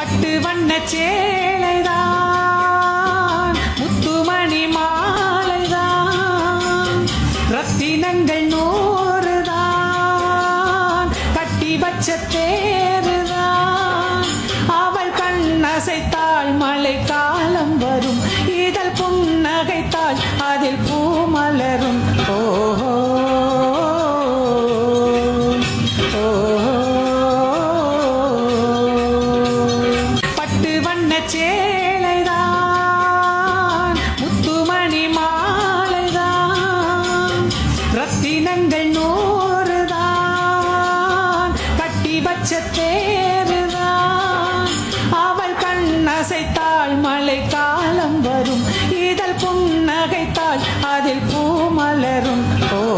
பட்டு வண்ண சேலைதான் முத்துமணி மாலைதான் ரத்தினங்கள் நூறுதான் கட்டி வச்ச தேருதான். அவள் கண்ணசைத்தாள் மழை தினங்கள் நூறுதான். கட்டி வச்ச தேருதான். அவள் கண்ணசைத்தாள் மழை காலம் வரும். இதழ் புன்னகைத்தாள் அதில் பூ மலரும். ஓ